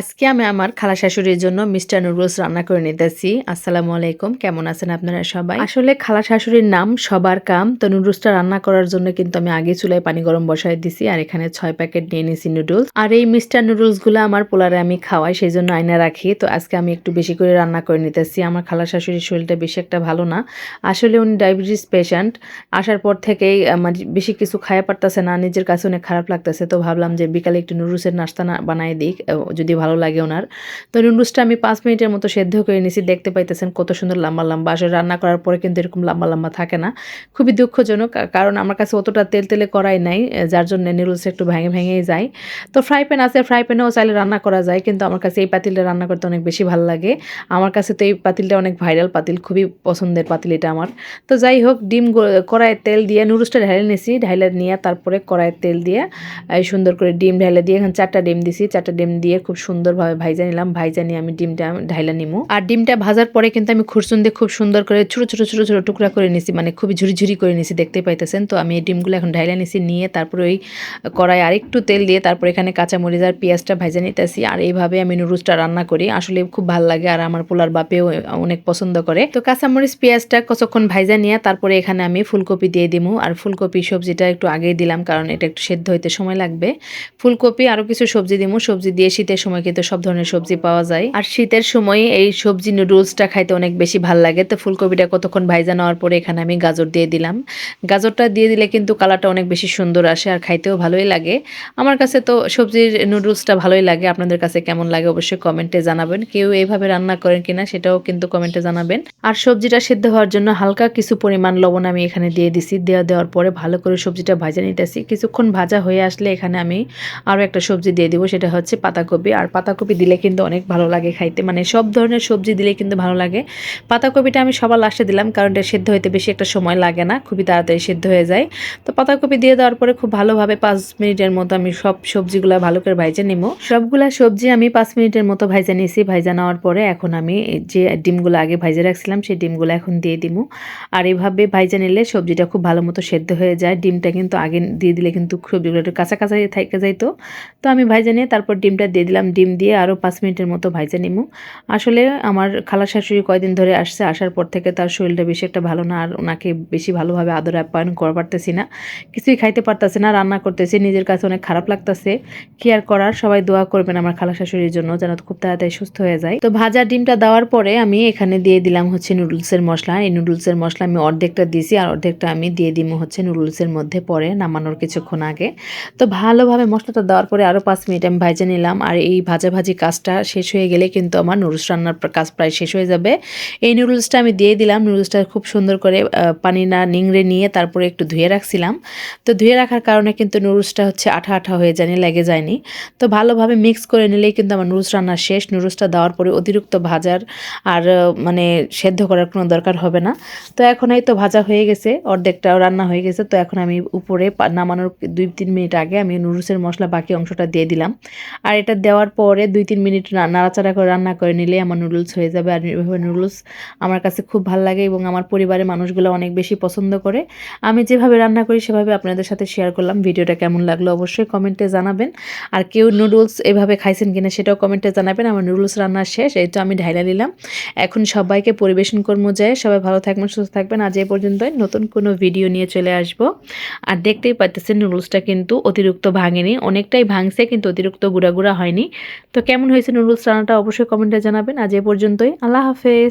আজকে আমি আমার খালা শাশুড়ির জন্য মিস্টার নুডলস রান্না করে নিতেছি। আসসালামু আলাইকুম, কেমন আছেন আপনারা সবাই? আসলে খালা শাশুড়ির নাম সবার কাম, তো নুডলসটা রান্না করার জন্য কিন্তু আমি আগে চুলায় পানি গরম বসাই দিছি আর এখানে ছয় প্যাকেট নিয়ে নিছি নুডলস। আর এই মিস্টার নুডলসগুলো আমার পোলারে আমি খাওয়াই সেই জন্য আয়না রাখি। তো আজকে আমি একটু বেশি করে রান্না করে নিতেছি। আমার খালা শাশুড়ির শরীরটা বেশি একটা ভালো না। আসলে উনি ডায়াবেটিস পেশেন্ট, আসার পর থেকেই আমার বেশি কিছু খাওয়া পারতেছে না, নিজের কাছে অনেক খারাপ লাগতেছে। তো ভাবলাম যে বিকালে একটু নুডলসের নাস্তা বানাই দিই যদি ভালো লাগে ওনার। তো নুডলসটা আমি পাঁচ মিনিটের মতো সেদ্ধ করে নিয়েছি দেখতে পাইতেছেন কত সুন্দর লম্বা লম্বা। আসলে রান্না করার পরে কিন্তু এরকম লম্বা লম্বা থাকে না। খুবই দুঃখজনক কারণ আমার কাছে অতটা তেল তেলে করাই নাই যার জন্য নুডলস একটু ভেঙে ভেঙেই যায়। তো ফ্রাই প্যান আছে ফ্রাই প্যানেও চাইলে রান্না করা যায়, কিন্তু আমার কাছে এই পাতিলটা রান্না করতে অনেক বেশি ভালো লাগে। আমার কাছে তো এই পাতিলটা অনেক ভাইরাল পাতিল, খুবই পছন্দের পাতিল এটা আমার। তো যাই হোক, ডিম কড়াইয়ের তেল দিয়ে নুডলসটা ঢাইলে নিয়েছি ঢাইলে নিয়ে তারপরে কড়াইয়ের তেল দিয়ে সুন্দর করে ডিম ঢাইলে দিয়ে এখানে চারটা ডিম দিছি। চারটা ডিম দিয়ে খুব সুন্দরভাবে ভাইজা নিলাম, ভাইজা নিয়ে আমি ডিমটা ঢাইলা নিমু। আর ডিমটা ভাজার পরে কিন্তু আমি খুরসুন দিয়ে খুব সুন্দর করে ছোটো ছোটো ছোটো ছোটো টুকরা করে নিছি মানে খুবই ঝুরি ঝুরি করে নিছি, দেখতে পাইতেছেন? তো আমি এই ডিমগুলো এখন ঢাইলা নিছি, নিয়ে তারপরে ওই কড়াই আরেকটু তেল দিয়ে তারপর এখানে কাঁচামরিচ আর পেঁয়াজটা ভাইজা নিতেছি। আর এইভাবে আমি নুডলসটা রান্না করি, আসলে খুব ভালো লাগে আর আমার পোলার বাপেও অনেক পছন্দ করে। তো কাঁচামরিচ, পেঁয়াজটা কতক্ষণ ভাইজা নিয়ে তারপরে এখানে আমি ফুলকপি দিয়ে দিমু। আর ফুলকপি সবজিটা একটু আগেই দিলাম, কারণ এটা একটু সেদ্ধ হইতে সময় লাগবে। ফুলকপি আরও কিছু সবজি দিমু, সবজি দিয়ে শীতের সময় কিন্তু সব ধরনের সবজি পাওয়া যায়। আর শীতের সময় এই সবজি নুডলসটা খাইতে অনেক বেশি ভালো লাগে। তো ফুলকপিটা কতক্ষণ ভাইজা নেওয়ার পরে এখানে আমি গাজর দিয়ে দিলাম। গাজরটা দিয়ে দিলে কিন্তু কালারটা অনেক বেশি সুন্দর আসে আর খাইতেও ভালোই লাগে। আমার কাছে তো সবজির নুডলসটা ভালোই লাগে। আপনাদের কাছে কেমন লাগে অবশ্যই কমেন্টে জানাবেন। কেউ এইভাবে রান্না করেন কিনা সেটাও কিন্তু কমেন্টে জানাবেন। আর সবজিটা সেদ্ধ হওয়ার জন্য হালকা কিছু পরিমাণ লবণ আমি এখানে দিয়ে দিছি। দেওয়া দেওয়ার পরে ভালো করে সবজিটা ভাজা নিতেছি। কিছুক্ষণ ভাজা হয়ে আসলে এখানে আমি আরও একটা সবজি দিয়ে দিব। সেটা হচ্ছে পাতাকপি। আর পাতাকপি দিলে কিন্তু অনেক ভালো লাগে খাইতে। মানে সব ধরনের সবজি দিলে কিন্তু ভালো লাগে। পাতাকপিটা আমি সবার লাস্টে দিলাম কারণ এটা সেদ্ধ হইতে বেশি একটা সময় লাগে না, খুবই তাড়াতাড়ি সেদ্ধ হয়ে যায়। তো পাতাকপি দিয়ে দেওয়ার পরে খুব ভালোভাবে পাঁচ মিনিটের মতো আমি সব সবজিগুলো ভালো করে ভাইজে নেব সবগুলা সবজি আমি পাঁচ মিনিটের মতো ভাইজা নিয়েছি ভাইজা নেওয়ার পরে এখন আমি যে ডিমগুলো আগে ভাইজে রাখছিলাম সেই ডিমগুলো এখন দিয়ে দিব আর এইভাবে ভাইজা নিলে সবজিটা খুব ভালো মতো সেদ্ধ হয়ে যায়। ডিমটা কিন্তু আগে দিয়ে দিলে কিন্তু সবজিগুলো একটু কাছাকাছি থেকে যাইতো। তো আমি ভাইজা নিয়ে তারপর ডিমটা দিয়ে দিলাম ডিম দিয়ে আরও পাঁচ মিনিটের মতো ভাইজা নিমু। আসলে আমার খালা শাশুড়ি কয়দিন ধরে আসছে, আসার পর থেকে তার শরীরটা বেশি একটা ভালো না, আর ওনাকে বেশি ভালোভাবে আদর আপ্যায়ন করা পারতেছি না। কিছুই খাইতে পারতেছে না, রান্না করতেছি, নিজের কাছে অনেক খারাপ লাগতেছে। কি আর করার, সবাই দোয়া করবেন আমার খালা শাশুড়ির জন্য যেন খুব তাড়াতাড়ি সুস্থ হয়ে যায়। তো ভাজা ডিমটা দেওয়ার পরে আমি এখানে দিয়ে দিলাম হচ্ছে নুডলসের মশলা। এই নুডলসের মশলা আমি অর্ধেকটা দিয়েছি আর অর্ধেকটা আমি দিয়ে দিব হচ্ছে নুডলসের মধ্যে পরে নামানোর কিছুক্ষণ আগে। তো ভালোভাবে মশলাটা দেওয়ার পরে আরও পাঁচ মিনিট আমি ভাজা নিলাম, আর এই ভাজাভাজি কাজটা শেষ হয়ে গেলে কিন্তু আমার নুডলস রান্নার কাজ প্রায় শেষ হয়ে যাবে। এই নুডলসটা আমি দিয়ে দিলাম। নুডলসটা খুব সুন্দর করে পানি না নিংড়ে নিয়ে তারপরে একটু ধুয়ে রাখছিলাম। তো ধুয়ে রাখার কারণে কিন্তু নুডলসটা হচ্ছে আঠা আঠা হয়ে যায়নি, লেগে যায়নি। তো ভালোভাবে মিক্স করে নিলেই কিন্তু আমার নুডলস রান্না শেষ। নুডলসটা দেওয়ার পরে অতিরিক্ত ভাজার আর মানে সেদ্ধ করার কোনো দরকার হবে না। তো এখন এই তো ভাজা হয়ে গেছে, অর্ধেকটাও রান্না হয়ে গেছে। তো এখন আমি উপরে নামানোর দুই তিন মিনিট আগে আমি নুডলসের মশলা বাকি অংশটা দিয়ে দিলাম। আর এটা দেওয়ার পরে দুই, তিন মিনিট নাড়াচাড়া করে রান্না করে নিলে আমার নুডলস হয়ে যাবে। আর এভাবে নুডলস আমার কাছে খুব ভালো লাগে এবং আমার পরিবারের মানুষগুলো অনেক বেশি পছন্দ করে। আমি যেভাবে রান্না করি সেভাবে আপনাদের সাথে শেয়ার করলাম। ভিডিওটা কেমন লাগল অবশ্যই কমেন্টে জানাবেন। আর কেউ নুডলস এভাবে খাইছেন কিনা সেটাও কমেন্টে জানাবেন। আমার নুডলস রান্না শেষ, এই তো আমি ঢাইলা নিলাম। এখন সবাইকে পরিবেশন কর্ম যায়। সবাই ভালো থাকবেন, সুস্থ থাকবেন। আজ এই পর্যন্তই। নতুন কোনো ভিডিও নিয়ে চলে আসব। আর দেখতেই পাচ্ছেন নুডলসটা কিন্তু অতিরিক্ত ভাঙেনি। অনেকটাই ভাঙছে কিন্তু অতিরিক্ত গুঁড়া গুঁড়া হয়নি। তো কেমন হয়েছে নুডলস রান্নাটা অবশ্যই কমেন্টে জানাবেন। আজ এ পর্যন্তই। আল্লাহ হাফেজ।